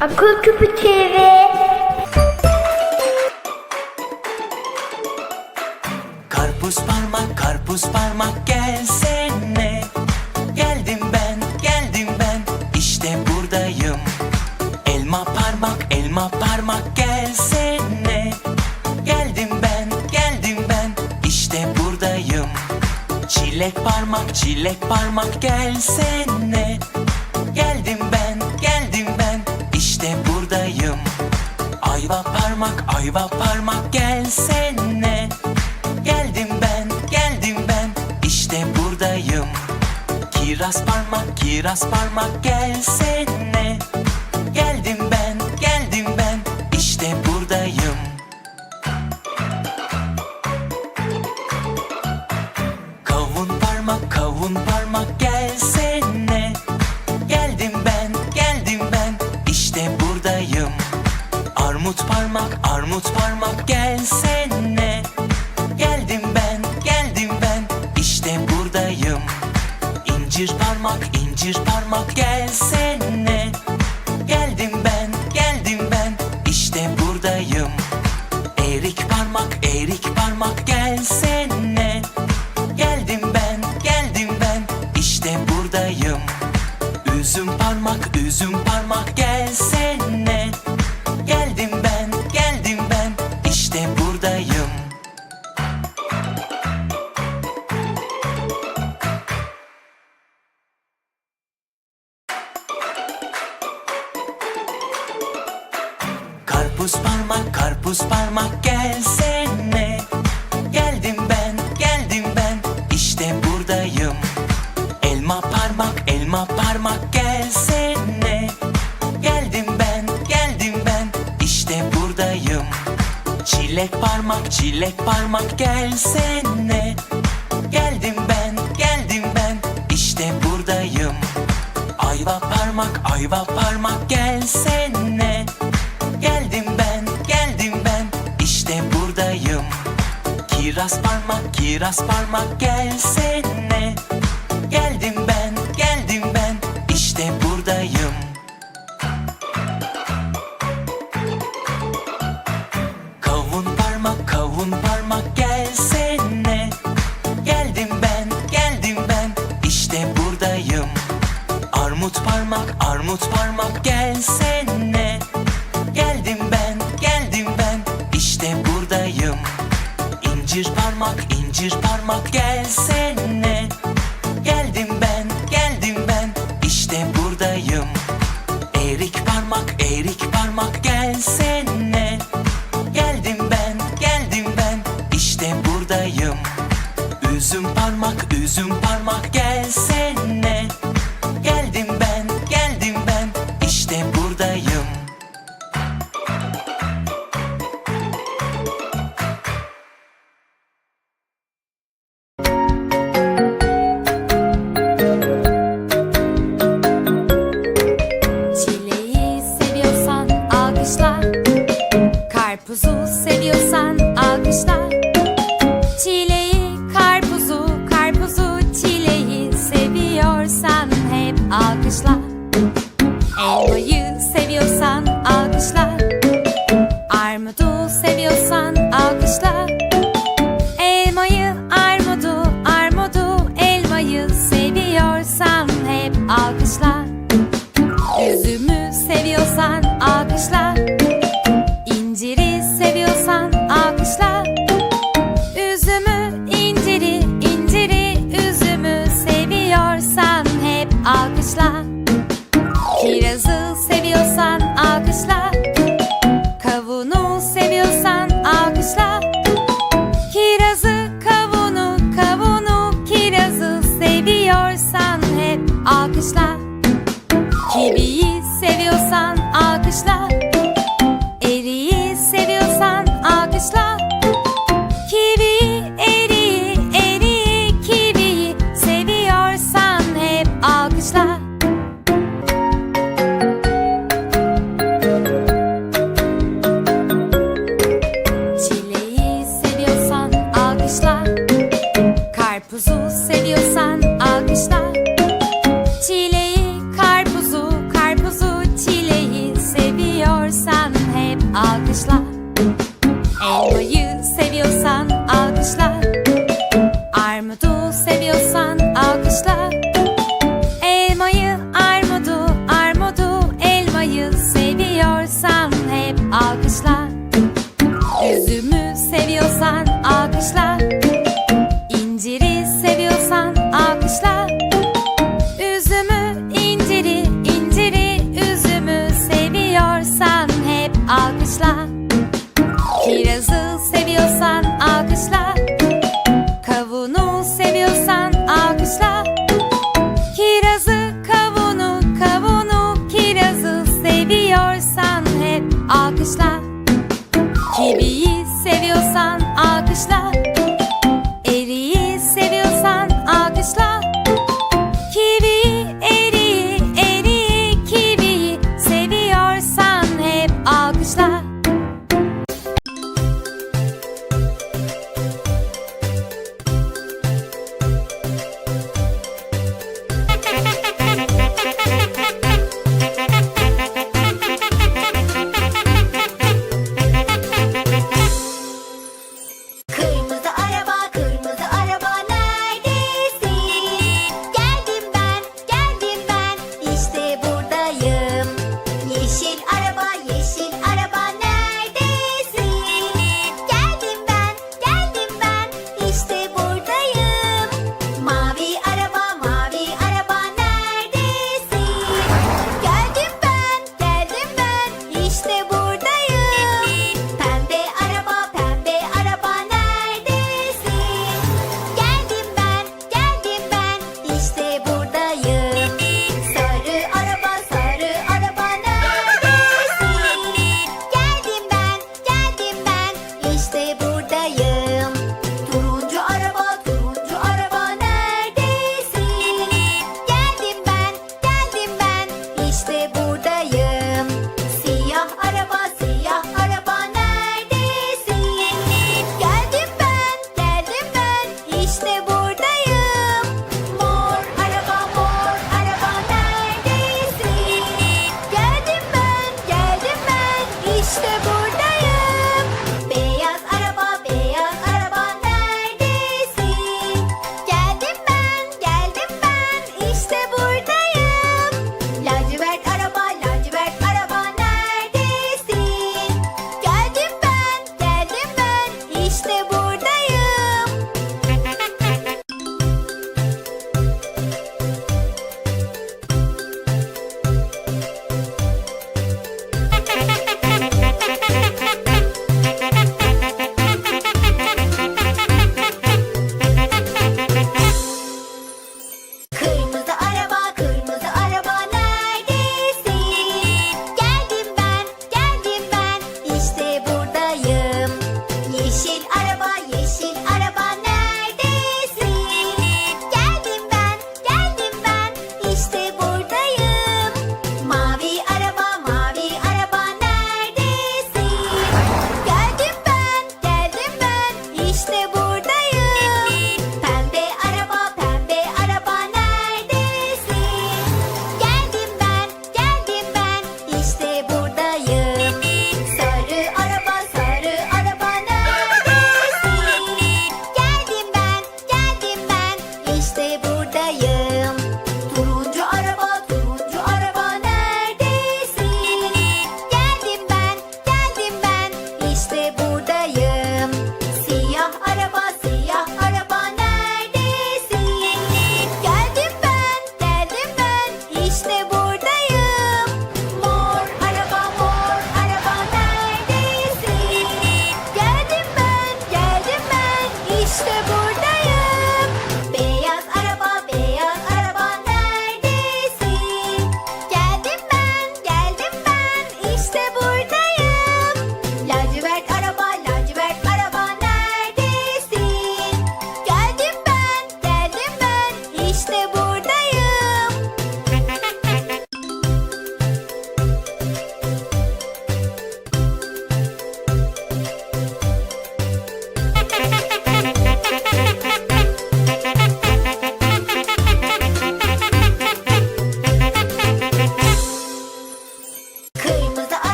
Akıl Küpü TV. Karpuz parmak, karpuz parmak gelsene. Geldim ben, geldim ben, işte buradayım. Elma parmak, elma parmak gelsene. Geldim ben, geldim ben, işte buradayım. Çilek parmak, çilek parmak gelsene ayva parmak gelsene Geldim ben, geldim ben, işte buradayım. Kiraz parmak, kiraz parmak gelsene. Geldim ben, geldim ben, işte buradayım. Kavun parmak, kavun parmak gelsene. Geldim ben, geldim ben, işte buradayım. İncir parmak, incir parmak gelsene. Karpuz parmak, karpuz parmak gelsene. Geldim ben, geldim ben, işte buradayım. Elma parmak, elma parmak gelsene. Geldim ben, geldim ben, işte buradayım. Çilek parmak, çilek parmak gelsene. Geldim ben, geldim ben, işte buradayım. Ayva parmak, ayva parmak gelsene. Kiraz parmak, kiraz parmak gelsene. Geldim ben, geldim ben, işte buradayım. Kavun parmak, kavun parmak gelsene. Geldim ben, geldim ben, işte buradayım. Armut parmak, armut parmak Karpuzu seviyorsan está.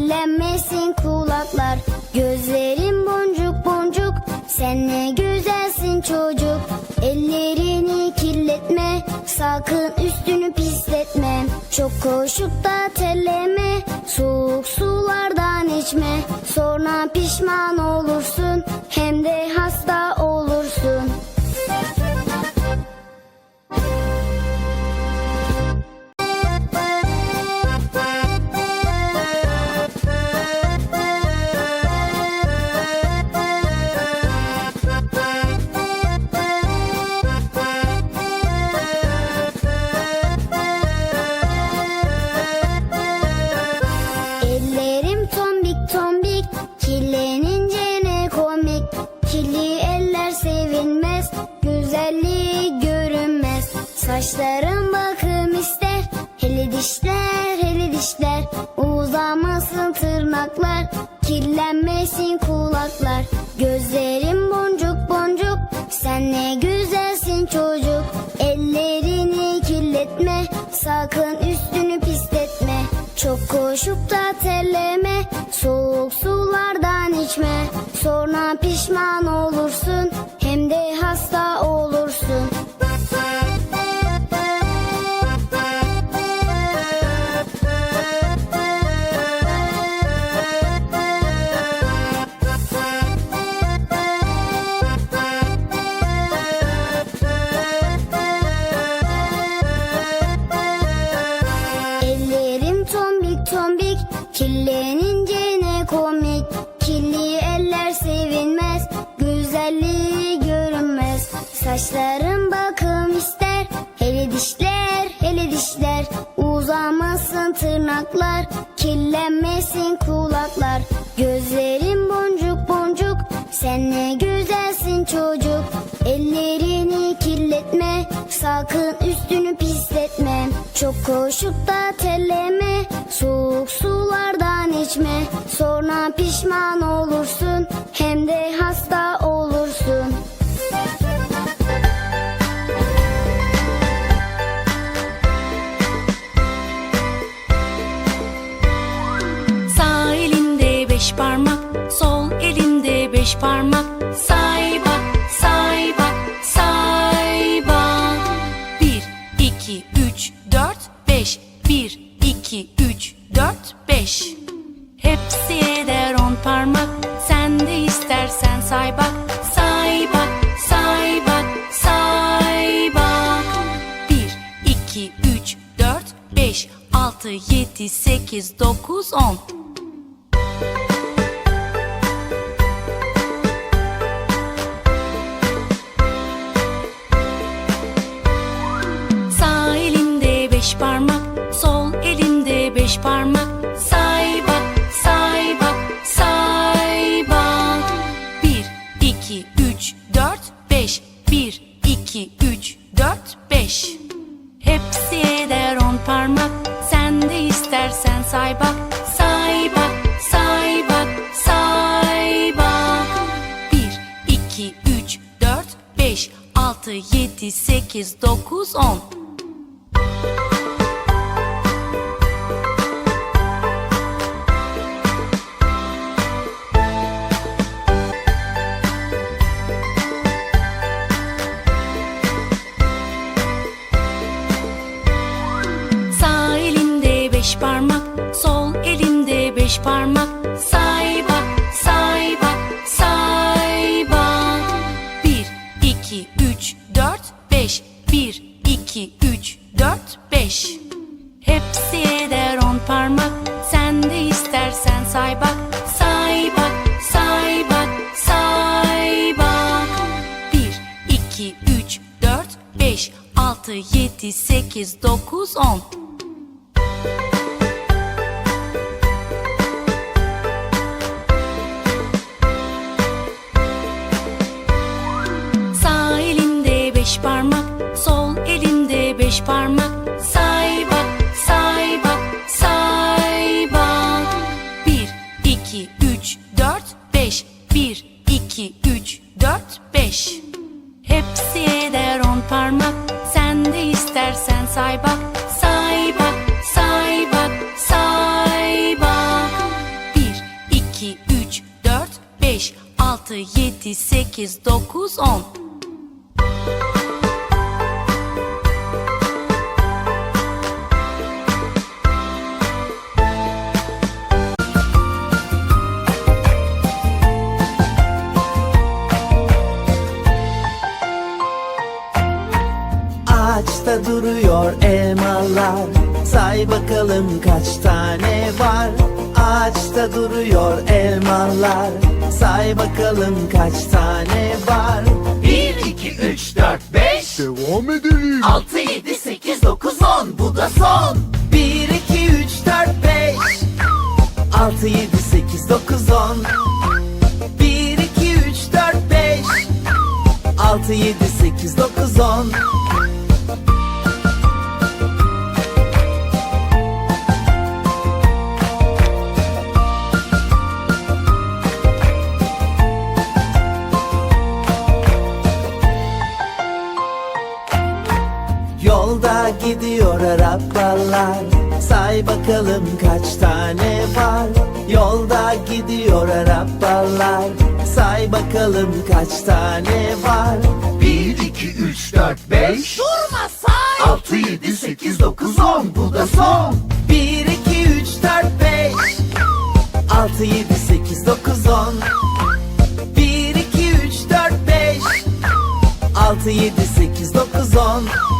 Kirlenmesin kulaklar Gözlerim boncuk boncuk. Sen ne güzelsin çocuk Ellerini kirletme. Sakın üstünü pisletme Çok koşup da terleme Soğuk sulardan içme Sonra pişman olursun. Hem de hasta olursun Saçlarım bakım ister. Hele dişler hele dişler. Uzamasın tırnaklar. Kirlenmesin kulaklar. Gözlerim boncuk boncuk. Sen ne güzelsin çocuk. Ellerini kirletme. Sakın üstünü pisletme. Çok koşup da terleme. Soğuk sulardan içme. Sonra pişman olursun. Hem de hasta olursun Saçlarım bakım ister. Hele dişler hele dişler. Uzamasın tırnaklar. Kirlenmesin kulaklar. Gözlerim boncuk boncuk. Sen ne güzelsin çocuk. Ellerini kirletme. Sakın üstünü pisletme. Çok koşup da terleme Soğuk sulardan içme. Sonra pişman olursun. Hem de hasta olursun parmak, sol elinde beş parmak. Say bak, say bak, say bak. Bir, iki, üç, dört, beş. Bir, iki, üç, dört, beş. Hepsi eder on parmak. Sen de istersen say bak, say bak, say bak, say bak. Bir, iki, üç, dört, beş, altı, yedi, sekiz, dokuz, on. Parmak say bak say bak say bak. Bir, iki, üç, dört, beş. Bir, iki, üç, dört, beş. Hepsi eder on parmak. Sen de istersen say bak. Say bak, say bak, say bak. Bir, iki, üç, dört, beş. Altı, yedi, sekiz, dokuz, on. Sağ parmak. Parmak. Ağaçta duruyor elmalar? Say bakalım kaç tane var? Ağaçta duruyor elmalar. Say bakalım kaç tane var? Bir, iki, üç, dört, beş. Devam edelim. Altı, yedi, sekiz, dokuz, on. Bu da son. 1, 2, 3, 4, 5 6, 7, 8, 9, 10 1, 2, 3, 4, 5 6, 7, 8, 9, 10 gidiyor arabalar Say bakalım kaç tane var? Yolda gidiyor arabalar Say bakalım kaç tane var? Bir, iki, üç, dört, beş. Durma say. Altı, yedi, sekiz, dokuz, on. Bu da son. 1, 2, 3, 4, 5 6, 7, 8, 9, 10 1, 2, 3, 4, 5 6, 7, 8, 9, 10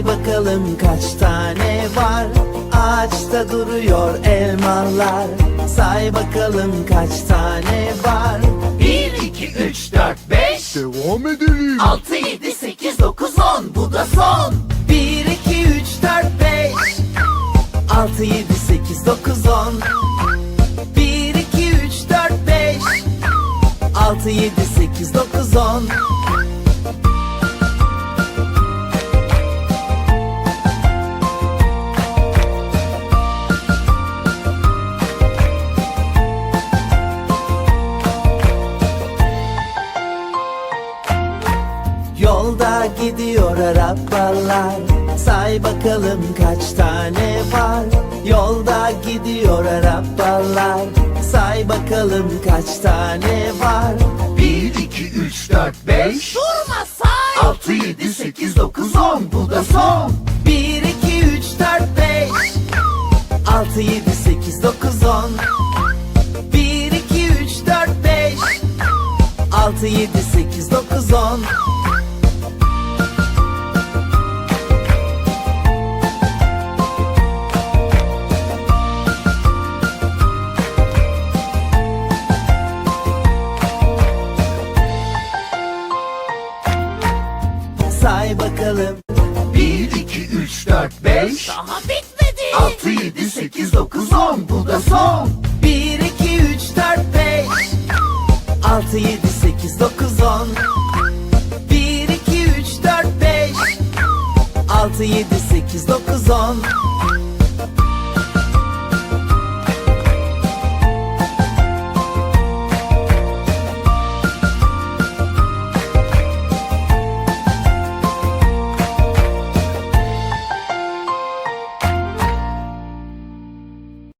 Say bakalım kaç tane var. Ağaçta duruyor elmalar. Say bakalım kaç tane var. Bir, iki, üç, dört, beş. Devam edelim. Altı, yedi, sekiz, dokuz, on. Bu da son. 1, 2, 3, 4, 5 6, 7, 8, 9, 10 1, 2, 3, 4, 5 6, 7, 8, 9, 10 gidiyor arabalar Say bakalım kaç tane var? Yolda gidiyor arabalar Say bakalım kaç tane var? 1, 2, 3, 4, 5 Durma say. 6, 7, 8, 9, 10 Bu da son. 1, 2, 3, 4, 5 6, 7, 8, 9, 10 1, 2, 3, 4, 5 6, 7, 8, 9, 10